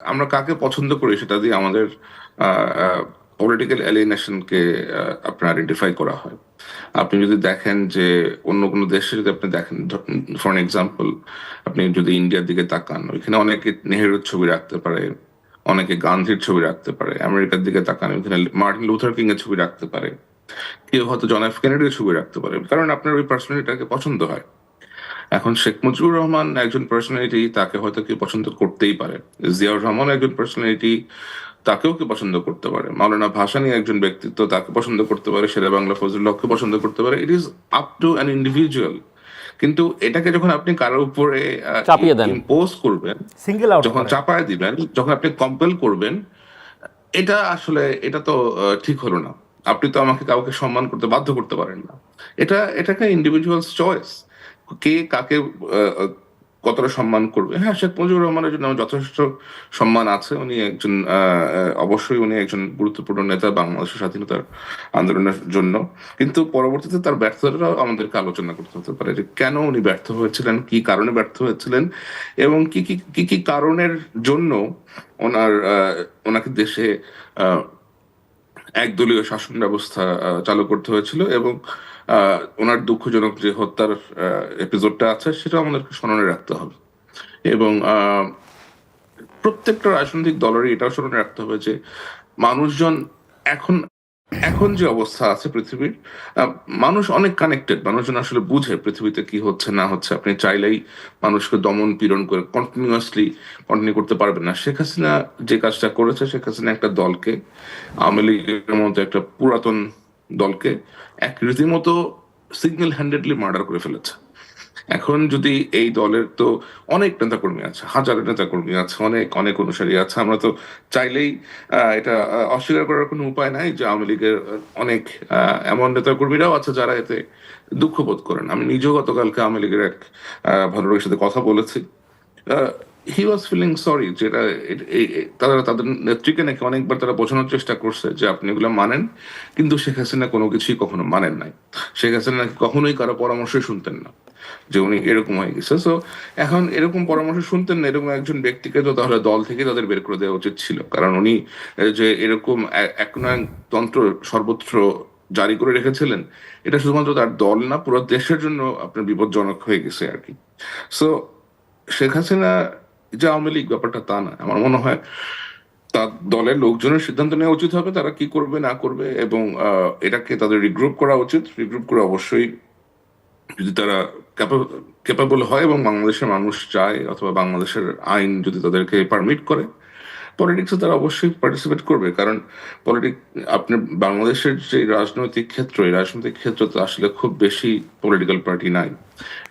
আমরা কাকে পছন্দ করি সেটা দিয়ে আমাদের পলিটিক্যাল এলিনেশনকে আপনার আইডেন্টিফাই করা হয়। আপনি যদি দেখেন যে অন্য কোনো দেশে যদি আপনি দেখেন ফর এক্সাম্পল আপনি যদি ইন্ডিয়ার দিকে তাকান, ওইখানে অনেকে নেহেরুর ছবি রাখতে পারে, অনেকে গান্ধীর ছবি রাখতে পারে, আমেরিকার দিকে তাকান, ওইখানে মার্টিন লুথার কিং এর ছবি রাখতে পারে। কেউ হয়তো জন এফ কেনেডির ছবি রাখতে পারে, কারণ আপনার ওই পার্সোনালিটাকে পছন্দ হয়। এখন শেখ মুজিবুর রহমান একজন পার্সোনালিটি তাকে হয়তো কেউ পছন্দ করতেই পারে। জিয়াউর রহমান একজন পার্সোনালিটি তাকেও কেউ পছন্দ করতে পারে। মাওলানা ভাসানী একজন ব্যক্তিত্ব তাকে পছন্দ করতে পারে। শেরে বাংলা ফজলুল্লাহকে পছন্দ করতে পারে। It is up to an individual কিন্তু এটাকে যখন আপনি কারোর উপরে চাপিয়ে দেন। ইম্পোজ করবেন সিঙ্গেল আউট যখন চাপায় দিবেন যখন আপনি কম্পেল করবেন এটা আসলে এটা তো ঠিক হলো না। আপনি তো আমাকে কাউকে সম্মান করতে বাধ্য করতে পারেন না। এটা এটাকে ইন্ডিভিজুয়ালস চয়েস কে কাকে কতটা সম্মান করবে? হ্যাঁ শেখ মুজিবুর রহমানের জন্য আমার যথেষ্ট সম্মান আছে। উনি একজন অবশ্যই উনি একজন গুরুত্বপূর্ণ নেতা বাংলাদেশের স্বাধীনতার আন্দোলনের জন্য। কিন্তু পরবর্তীতে তার ব্যর্থতাটাও আমাদেরকে আলোচনা করতে হতে পারে যে কেন উনি ব্যর্থ হয়েছিলেন, কি কারণে ব্যর্থ হয়েছিলেন এবং কি কি কি কি কারণের জন্য ওনার ওনাকে দেশে একদলীয় শাসন ব্যবস্থা চালু করতে হয়েছিল এবং ওনার দুঃখজনক যে হত্যার এপিসোডটা আছে সেটা আমাদেরকে স্মরণে রাখতে হবে। এবং প্রত্যেকটা রাজনৈতিক দলেরই এটাও স্মরণে রাখতে হবে যে, মানুষজন এখন এখন যে অবস্থা আছে পৃথিবীর মানুষ অনেক কানেক্টেড মানুষজন আসলে বুঝে পৃথিবীতে কি হচ্ছে, না হচ্ছে। আপনি চাইলেই মানুষকে দমন পীড়ন করে কন্টিনিউয়াসলি কন্টিনিউ করতে পারবেন না। শেখ হাসিনা যে কাজটা করেছে, শেখ হাসিনা একটা দলকে, আওয়ামী লীগের মতো একটা পুরাতন দলকে এক রীতিমতো সিঙ্গেল হ্যান্ডেডলি মার্ডার করে ফেলেছে। এখন যদি এই দলের তো অনেক নেতাকর্মী আছে, হাজার নেতাকর্মী আছে, অনেক অনেক অনুসারী আছে, আমরা তো চাইলেই এটা অস্বীকার করার কোনো উপায় নাই যে আওয়ামী লীগের অনেক এমন নেতাকর্মীরাও আছে যারা এতে দুঃখ বোধ করেন। আমি নিজেও গতকালকে আওয়ামী লীগের এক ভদ্রলোকের সাথে কথা বলেছি। হি ওয়াজ ফিলিং সরি যেটা তারা তাদের নেত্রীকে নাকি অনেকবার তারা বোঝানোর চেষ্টা করছে যে আপনি এগুলো মানেন, কিন্তু শেখ হাসিনা কোনো কিছুই কখনো মানেন নাই। শেখ হাসিনা নাকি কখনোই কারও পরামর্শই শুনতেন না যে উনি এরকম হয়ে গেছে। সো এখন এরকম পরামর্শ শুনতেন না, এরকম একজন ব্যক্তিকে তো তাহলে দল থেকে তাদের বের করে দেওয়া উচিত ছিল। কারণ উনি যে এরকম এ- একনায়ক তন্ত্র সর্বত্র জারি করে রেখেছিলেন, এটা শুধুমাত্র তার দল না, পুরো দেশের জন্য আপনার বিপজ্জনক হয়ে গেছে আর কি। সো শেখ হাসিনা যে আওয়ামী লীগ ব্যাপারটা তা না আমার মনে হয় তার দলের লোকজনের সিদ্ধান্ত নেওয়া উচিত হবে, তারা কি করবে, না করবে, এবং এটাকে তাদের রিগ্রুপ করা উচিত। রিগ্রুপ করে অবশ্যই যদি তারা ক্যাপাবল হয় এবং বাংলাদেশের মানুষ চায় অথবা বাংলাদেশের আইন যদি তাদেরকে পারমিট করে পলিটিক্সে তারা অবশ্যই পার্টিসিপেট করবে। কারণ পলিটিক আপনি বাংলাদেশের যে রাজনৈতিক ক্ষেত্র, এই রাজনৈতিক ক্ষেত্র তো আসলে খুব বেশি পলিটিক্যাল পার্টি নাই।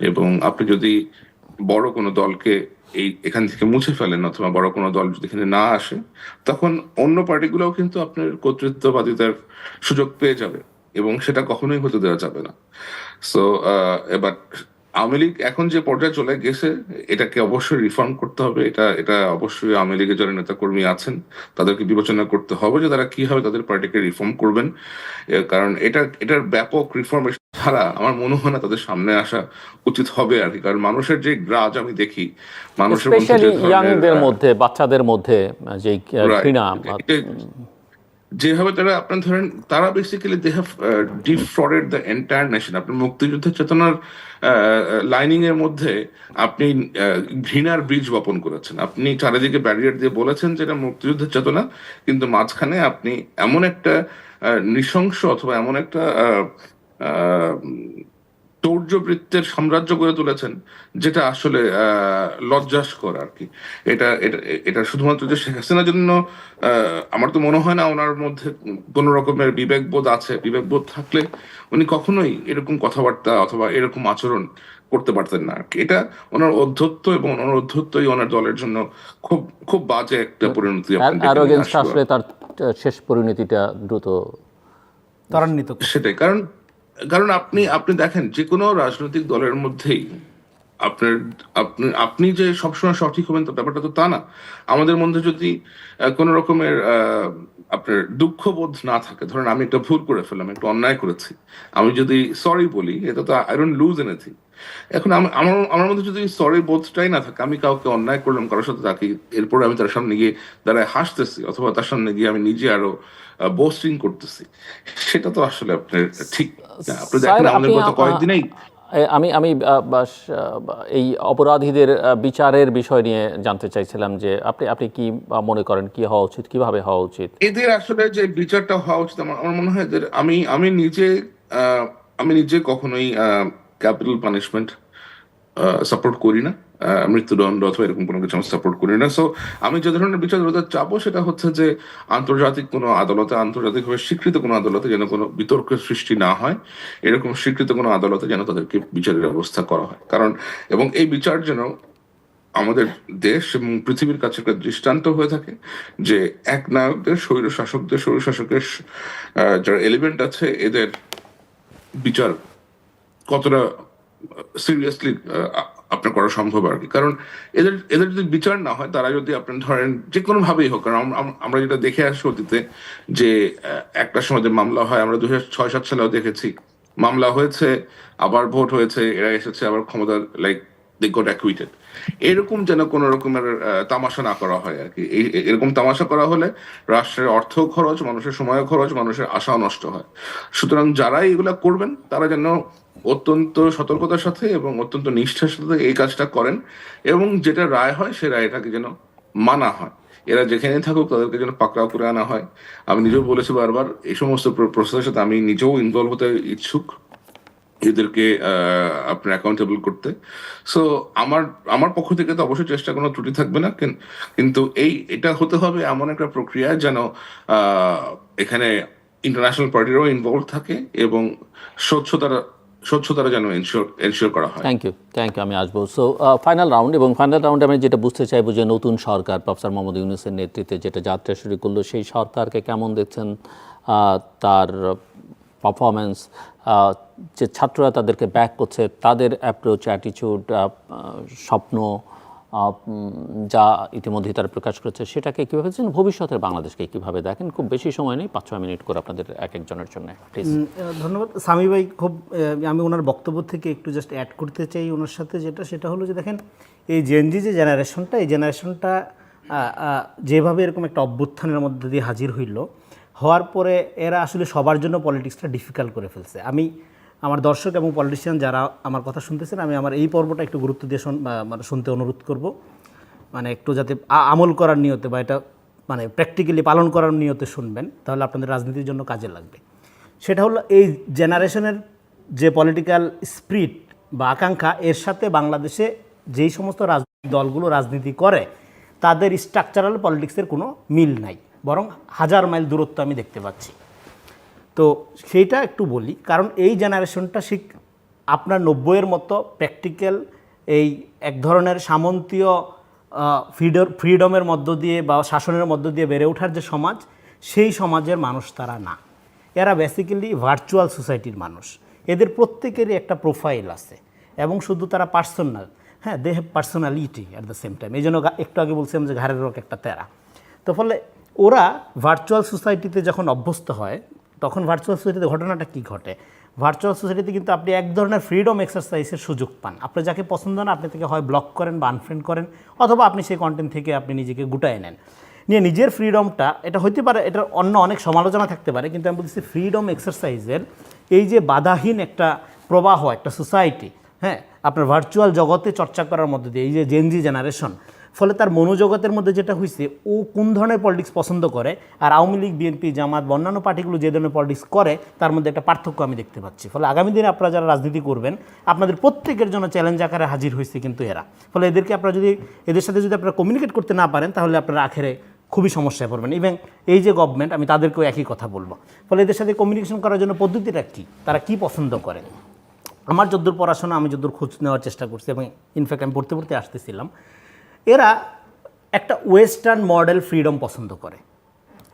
এবং আপনি যদি বড় কোনো দলকে এই এখান থেকে মুছে ফেলেন অথবা বড় কোনো দল যদি এখানে না আসে, তখন অন্য পার্টিগুলোও কিন্তু আপনার কর্তৃত্ববাদিতার সুযোগ পেয়ে যাবে এবং সেটা কখনোই হতে দেওয়া যাবে না। সো এবার আওয়ামী লীগ এখন যে পর্যায়ে চলে গেছে এটাকে অবশ্যই রিফর্ম করতে হবে এটা এটা অবশ্যই আওয়ামী লীগের যারা নেতাকর্মী আছেন তাদেরকে বিবেচনা করতে হবে যে তারা কীভাবে তাদের পার্টিকে রিফর্ম করবেন কারণ এটা এটার ব্যাপক রিফর্ম ছাড়া আমার মনে হয় না তাদের সামনে আসা উচিত হবে আর কি কারণ মানুষের যে গ্রাজ আমি দেখি মানুষের মধ্যে বাচ্চাদের মধ্যে যে. ঘৃণা যেভাবে তারা, আপনার ধরেন, তারা basically they have defrauded the entire nation আপনার মুক্তিযুদ্ধের চেতনার লাইনিং এর মধ্যে আপনি ঘৃণার বীজ বপন করেছেন। আপনি চারিদিকে ব্যারিয়ার দিয়ে বলেছেন যে এটা মুক্তিযুদ্ধের চেতনা, কিন্তু মাঝখানে আপনি এমন একটা নৃশংস অথবা এমন একটা আহ, সাম্রাজ্য গড়ে তুলেছেন যেটা আসলে আহ, লজ্জাস্কর আর কি। এটা এটা এটা শুধুমাত্র যে শেখ হাসিনার জন্য আমার তো মনে হয় না ওনার মধ্যে কোনো রকমের বিবেকবোধ আছে। বিবেকবোধ থাকলে উনি কখনোই এরকম কথাবার্তা অথবা এরকম আচরণ করতে পারতেন না আর কি। এটা ওনার অধ্যত্ত এবং ওনার অধ্যত্তই ওনার দলের জন্য খুব খুব বাজে একটা পরিণতি তার শেষ পরিণতিটা দ্রুত ত্বরান্বিত। সেটাই কারণ কারণ আপনি আপনি দেখেন যে কোনো রাজনৈতিক দলের মধ্যেই আপনার, আপনি আপনি যে সবসময় সঠিক হবেন তো ব্যাপারটা তো তা না। আমাদের মধ্যে যদি কোনো রকমের আপনার দুঃখবোধ না থাকে, ধরেন আমি একটা ভুল করে ফেললাম, একটু অন্যায় করেছি, আমি যদি সরি বলি, এটা তো আই ডোন্ট লুজ এনিথিং এখন আমার আমার মধ্যে যদি সরি বোধটাই না থাকে আমি কাউকে অন্যায় করলাম কারোর সাথে তাকে এরপরে আমি তার সামনে গিয়ে দাঁড়ায় হাসতেছি অথবা তার সামনে গিয়ে আমি নিজে আরও বোস্টিং করতেছি সেটা তো আসলে আপনার ঠিক আপনি দেখেন আমাদের গত কয়েকদিনেই আমি আমি এই অপরাধীদের বিচারের বিষয় নিয়ে জানতে চাইছিলাম যে আপনি আপনি কি মনে করেন কি হওয়া উচিত কীভাবে হওয়া উচিত? এদের আসলে যে বিচারটা হওয়া উচিত আমার মনে হয় এদের আমি আমি নিজে আহ, আমি নিজে কখনোই ক্যাপিটাল পানিশমেন্ট সাপোর্ট করি না মৃত্যুদণ্ড অথবা এরকম কোনো কিছু আমি সাপোর্ট করি না। সো আমি যে ধরনের বিচার চাবো সেটা হচ্ছে যে, আন্তর্জাতিক কোনো আদালতে, আন্তর্জাতিকভাবে স্বীকৃত কোনো আদালতে যেন কোনো বিতর্কের সৃষ্টি না হয়, এরকম স্বীকৃত কোনো আদালতে যেন তাদেরকে বিচারের ব্যবস্থা করা হয়। কারণ, এবং এই বিচার যেন আমাদের দেশ এবং পৃথিবীর কাছে একটা দৃষ্টান্ত হয়ে থাকে যে, এক নায়কদের স্বৈর শাসকদের স্বৈর শাসকের যারা এলিমেন্ট আছে, এদের বিচার কতটা সিরিয়াসলি আপনার করা সম্ভব আর কি। কারণ এদের এদের যদি বিচার না হয়, তারা যদি আপনার ধরেন যে কোনো ভাবেই হোক, কারণ আম- আম- আমরা যেটা দেখে আসি অতীতে যে একটা সময় যে মামলা হয়, আমরা দু হাজার ছয়, সাত সালেও দেখেছি। মামলা হয়েছে, আবার ভোট হয়েছে, এরা এসেছে, আবার ক্ষমতা লাইক দে গট অ্যাকুইটেড এরকম যেন কোন রকমের তামাশা না করা হয় আর কি। এরকম তামাশা করা হলে রাষ্ট্রের অর্থ খরচ, মানুষের সময় খরচ, মানুষের আশাও নষ্ট হয়। সুতরাং যারা এগুলা করবেন, তারা যেন অত্যন্ত সতর্কতার সাথে এবং অত্যন্ত নিষ্ঠার সাথে এই কাজটা করেন এবং যেটা রায় হয়, সে রায়টাকে যেন মানা হয়। এরা যেখানে থাকুক, তাদেরকে যেন পাকড়াও করে আনা হয়। আমি নিজেও বলেছি বারবার, এই সমস্ত প্রসেসের সাথে আমি নিজেও ইনভলভ হতে ইচ্ছুক। এদেরকে আপনার অ্যাকাউন্টেবল করতে। সো আমার আমার পক্ষ থেকে তো অবশ্যই চেষ্টা কোনো ত্রুটি থাকবে না, কিন- কিন্তু এই, এটা হতে হবে এমন একটা প্রক্রিয়া যেন এখানে ইন্টারন্যাশনাল পার্টিরও ইনভলভ থাকে এবং স্বচ্ছতার স্বচ্ছতাটা যেন এনশিওর করা হয়। থ্যাংক ইউ থ্যাংক ইউ আমি আসব। সো ফাইনাল রাউন্ড এবং ফাইনাল রাউন্ডে আমি যেটা বুঝতে চাইব যে নতুন সরকার, প্রফেসর মোহাম্মদ ইউনুসের নেতৃত্বে যেটা যাত্রা শুরু করল, সেই সরকারকে কেমন দেখছেন তার পারফরমেন্স যে ছাত্ররা তাদেরকে ব্যাক করছে, তাদের অ্যাপ্রোচ অ্যাটিচিউড স্বপ্ন যা ইতিমধ্যেই তারা প্রকাশ করেছে, সেটাকে কীভাবে দেখছেন? ভবিষ্যতের বাংলাদেশকে কীভাবে দেখেন? খুব বেশি সময় নেই, পাঁচ, ছয় মিনিট করে আপনাদের এক একজনের জন্য ধন্যবাদ। স্বামী ভাই, খুব আমি ওনার বক্তব্য থেকে একটু জাস্ট অ্যাড করতে চাই ওনার সাথে, যেটা, সেটা হলো যে দেখেন, এই জেনজি যে জেনারেশনটা এই জেনারেশনটা যেভাবে এরকম একটা অভ্যুত্থানের মধ্যে দিয়ে হাজির হইল হওয়ার পরে এরা আসলে সবার জন্য পলিটিক্সটা ডিফিকাল্ট করে ফেলছে। আমি আমার দর্শক এবং পলিটিশিয়ান যারা আমার কথা শুনতেছেন, আমি আমার এই পর্বটা একটু গুরুত্ব দিয়ে মানে শুনতে অনুরোধ করব। মানে একটু যাতে আমল করার নিয়তে বা এটা মানে প্র্যাকটিক্যালি পালন করার নিয়তে শুনবেন, তাহলে আপনাদের রাজনীতির জন্য কাজে লাগবে। সেটা হলো এই জেনারেশনের যে পলিটিক্যাল স্পিরিট বা আকাঙ্ক্ষা, এর সাথে বাংলাদেশে যেই সমস্ত রাজনৈতিক দলগুলো রাজনীতি করে, তাদের স্ট্রাকচারাল পলিটিক্সের কোনো মিল নাই। বরং হাজার মাইল দূরত্ব আমি দেখতে পাচ্ছি। তো সেইটা একটু বলি, কারণ এই জেনারেশনটা ঠিক আপনার নব্বইয়ের মতো প্র্যাকটিক্যাল এই এক ধরনের সামন্তীয় ফ্রিডর ফ্রিডমের মধ্য দিয়ে বা শাসনের মধ্য দিয়ে বেড়ে ওঠার যে সমাজ, সেই সমাজের মানুষ তারা না। এরা বেসিক্যালি ভার্চুয়াল সোসাইটির মানুষ। এদের প্রত্যেকেরই একটা প্রোফাইল আছে এবং শুধু তারা পার্সোনাল হ্যাঁ they have personality at the same time এই জন্য একটু আগে বলছিলাম যে ঘাড়ের রোগ একটা তেরা তো ফলে ওরা ভার্চুয়াল সোসাইটিতে যখন অভ্যস্ত হয়, তখন ভার্চুয়াল সোসাইটিতে ঘটনাটা কি ঘটে? ভার্চুয়াল সোসাইটিতে কিন্তু আপনি এক ধরনের ফ্রিডম এক্সারসাইজের সুযোগ পান। আপনি যাকে পছন্দ না, আপনি তাকে হয় ব্লক করেন বা আনফ্রেন্ড করেন, অথবা আপনি সেই কন্টেন্ট থেকে আপনি নিজেকে গুটায় নেন। নিয়ে নিজের ফ্রিডমটা এটা হইতে পারে, এটার অন্য অনেক সমালোচনা থাকতে পারে, কিন্তু আমি বলছি ফ্রিডম এক্সারসাইজের এই যে বাধাহীন একটা প্রবাহ, একটা সোসাইটি হ্যাঁ? আপনার ভার্চুয়াল জগতে চর্চা করার মধ্যে দিয়ে, এই যে জেনজি জেনারেশন ফলে তার মনোজগতের মধ্যে যেটা হয়েছে ও কোন ধরনের পলিটিক্স পছন্দ করে, আর আওয়ামী লীগ বিএনপি জামাত অন্যান্য পার্টিগুলো যে ধরনের পলিটিক্স করে, তার মধ্যে একটা পার্থক্য আমি দেখতে পাচ্ছি। ফলে আগামী দিনে আপনারা যারা রাজনীতি করবেন, আপনাদের প্রত্যেকের জন্য চ্যালেঞ্জ আকারে হাজির হয়েছে কিন্তু এরা। ফলে এদেরকে আপনারা যদি, এদের সাথে যদি আপনারা কমিউনিকেট করতে না পারেন, তাহলে আপনারা আখেরে খুবই সমস্যায় পড়বেন। ইভেন এই যে গভর্নমেন্ট আমি তাদেরকেও একই কথা বলব। ফলে এদের সাথে কমিউনিকেশন করার জন্য পদ্ধতিটা কী? তারা কি পছন্দ করে আমার যদ্দূর পড়াশোনা, আমি যদ্দূর খোঁজ নেওয়ার চেষ্টা করছি এবং ইনফ্যাক্ট আমি পড়তে পড়তে আসতেছিলাম। এরা একটা ওয়েস্টার্ন মডেল ফ্রিডম পছন্দ করে।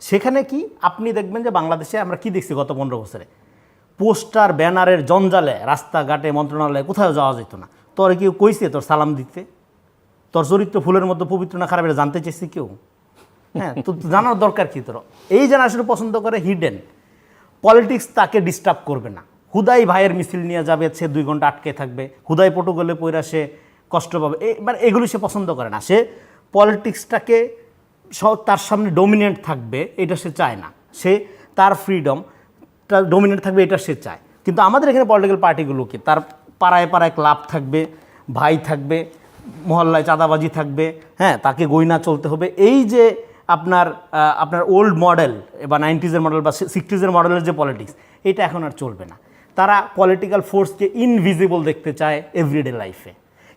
সেখানে কি? আপনি দেখবেন যে বাংলাদেশে আমরা কি দেখছি গত পনেরো বছরে? পোস্টার, ব্যানারের জঞ্জালে, রাস্তাঘাটে, মন্ত্রণালয়ে কোথাও যাওয়া যেত না। তোর কেউ কইছে তোর সালাম দিতে? তোর চরিত্র ফুলের মতো পবিত্র না খারাপ এটা জানতে চাইছে কেউ? হ্যাঁ তো জানার দরকার কি তোর? এই জেনারেশন পছন্দ করে হিডেন। পলিটিক্স তাকে ডিস্টার্ব করবে না। হুদাই ভাইয়ের মিছিল নিয়ে যাবে, সে দুই ঘণ্টা আটকে থাকবে। হুদাই পটুগলে পইরা সে কষ্ট পাবে। মানে এগুলি সে পছন্দ করে না। সে পলিটিক্সটাকে তার সামনে ডোমিনেন্ট থাকবে, এটা সে চায় না। সে তার ফ্রিডম তার ডোমিনেন্ট থাকবে, এটা সে চায়। কিন্তু আমাদের এখানে পলিটিক্যাল পার্টিগুলোকে তার পাড়ায় পাড়ায় ক্লাব থাকবে, ভাই থাকবে, মহল্লায় চাঁদাবাজি থাকবে হ্যাঁ তাকে গইনা চলতে হবে। এই যে আপনার আপনার ওল্ড মডেল বা নাইনটিজের মডেল বা সিক্সটিজের মডেলের যে পলিটিক্স এটা এখন আর চলবে না। তারা পলিটিক্যাল ফোর্সকে ইনভিজিবল দেখতে চায় এভরিডে লাইফে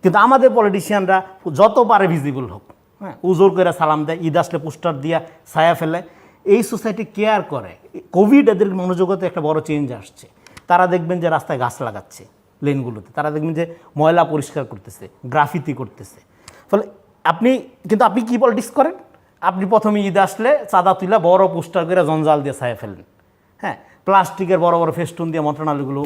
কিন্তু আমাদের পলিটিশিয়ানরা যত পারে ভিজিবল হোক হ্যাঁ। উজোর করে সালাম দেয় ঈদ আসলে পোস্টার দিয়া ছায়া ফেলে। এই সোসাইটি কেয়ার করে। কোভিড এদের মনোজগতে একটা বড় চেঞ্জ আসছে। তারা দেখবেন যে রাস্তায় গাছ লাগাচ্ছে লেনগুলোতে তারা দেখবেন যে ময়লা পরিষ্কার করতেছে গ্রাফিতি করতেছে। ফলে আপনি কিন্তু আপনি কি পলিটিক্স করেন? আপনি প্রথমে ঈদ আসলে চাঁদা তুলা বড় পোস্টার করে জঞ্জাল দিয়ে ছায়া ফেলেন। হ্যাঁ প্লাস্টিকের বড় বড় ফেস্টুন দিয়ে মন্ত্রণালয়গুলো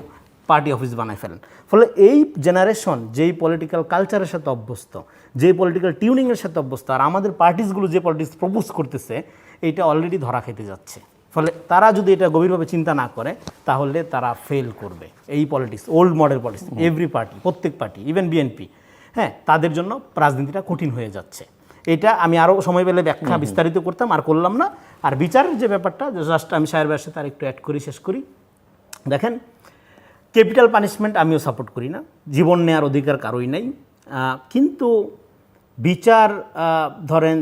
পার্টি অফিস বানায় ফেলেন। ফলে এই জেনারেশন যেই পলিটিক্যাল কালচারের সাথে অভ্যস্ত যেই পলিটিক্যাল টিউনিংয়ের সাথে অভ্যস্ত আর আমাদের পার্টিসগুলো যে পলিটিক্স প্রপোজ করতেছে এইটা অলরেডি ধরা খেতে যাচ্ছে। ফলে তারা যদি এটা গভীরভাবে চিন্তা না করে তাহলে তারা ফেল করবে। এই politics old model politics every party প্রত্যেক পার্টি ইভেন বিএনপি হ্যাঁ তাদের জন্য রাজনীতিটা কঠিন হয়ে যাচ্ছে। এটা আমি আরও সময় পেলে ব্যাখ্যা বিস্তারিত করতাম আর করলাম না। আর বিচারের যে ব্যাপারটা জাস্ট আমি সাহের ব্যাসে তার একটু অ্যাড করি শেষ করি। দেখেন ক্যাপিটাল পানিশমেন্ট আমিও সাপোর্ট করি না। জীবন নেওয়ার অধিকার কারোই নাই। কিন্তু বিচার ধরেন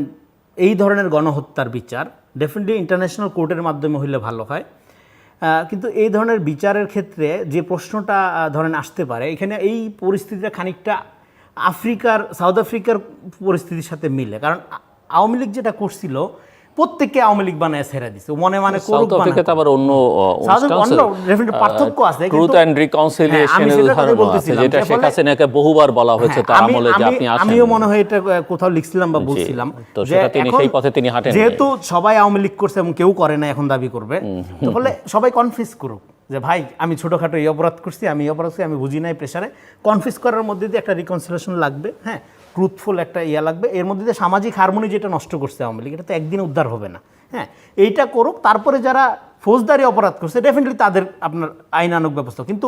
এই ধরনের গণহত্যার বিচার ডেফিনেটলি ইন্টারন্যাশনাল কোর্টের মাধ্যমে হইলে ভালো হয়। কিন্তু এই ধরনের বিচারের ক্ষেত্রে যে প্রশ্নটা ধরেন আসতে পারে, এখানে এই পরিস্থিতিটা খানিকটা আফ্রিকার, সাউথ আফ্রিকার পরিস্থিতির সাথে মিলে। কারণ আওয়ামী লীগ যেটা করছিল প্রত্যেককে আওয়ামী লীগ বানায় ছেড়ে দিছে মনে মনে সাউথ। আফ্রিকাতে আবার অন্য পার্থক্য আছে, ট্রুথ হ্যাঁ, আছে যেটা শেখ হাসিনাকে বহুবার বলা হয়েছে হ্যাঁ, তার আমলে যে আপনি আসেন আমিও মনে হয় এটা কোথাও লিখছিলাম বা বলছিলাম তো সেটা তিনি সেই পথে তিনি হাঁটেননি। যেহেতু সবাই আওয়ামী লীগ করছে এবং কেউ করে না এখন দাবি করবে। তো ফলে সবাই কনফিউজ করুক যে ভাই আমি ছোটোখাটো এই অপরাধ করছি আমি এই অপরাধ করছি আমি বুঝি নাই প্রেশারে কনফিউজ করার মধ্যে দিয়ে একটা রিকনসিলেশন লাগবে হ্যাঁ। ট্রুথফুল একটা ইয়া লাগবে। এর মধ্যে দিয়ে সামাজিক হারমোনি যেটা নষ্ট করছে আওয়ামী লীগ, এটা তো একদিন উদ্ধার হবে না। হ্যাঁ এইটা করুক, তারপরে যারা ফৌজদারি অপরাধ করছে ডেফিনেটলি তাদের আপনার আইনানুক ব্যবস্থা। কিন্তু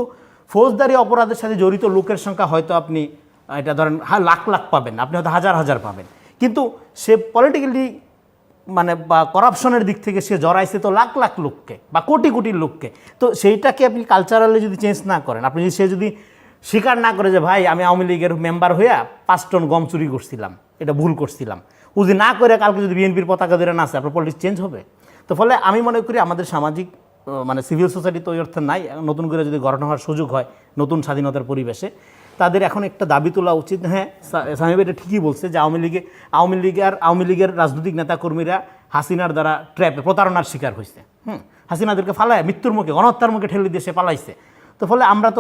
ফৌজদারি অপরাধের সাথে জড়িত লোকের সংখ্যা হয়তো আপনি এটা ধরেন হ্যাঁ লাখ লাখ পাবেন, আপনি হয়তো হাজার হাজার পাবেন। কিন্তু সে পলিটিক্যালি মানে বা করাপশনের দিক থেকে সে জড়াইছে তো লাখ লাখ লোককে বা কোটি কোটি লোককে। তো সেইটাকে আপনি কালচারালি যদি চেঞ্জ না করেন, আপনি যদি সে যদি স্বীকার না করে যে, ভাই, আমি আওয়ামী লীগের মেম্বার হইয়া পাঁচ টন গম চুরি করছিলাম, এটা ভুল করছিলাম। ও যদি না করে কালকে যদি বিএনপির পতাকা ধরে না আসে আপনার পলিটিক্স চেঞ্জ হবে? তো ফলে আমি মনে করি আমাদের সামাজিক মানে সিভিল সোসাইটি তো ওই অর্থে নাই, নতুন করে যদি গঠন হওয়ার সুযোগ হয় নতুন স্বাধীনতার পরিবেশে, তাদের এখন একটা দাবি তোলা উচিত। হ্যাঁ সাহেব এটা ঠিকই বলছে যে, আওয়ামী লীগে, আওয়ামী লীগের আওয়ামী লীগের রাজনৈতিক নেতাকর্মীরা হাসিনার দ্বারা ট্র্যাপে প্রতারণার শিকার হয়েছে হুম, হাসিনাদেরকে ফালায়, মৃত্যুর মুখে, গণহত্যার মুখে ঠেলে দিয়ে সে পালাইছে। তো ফলে আমরা তো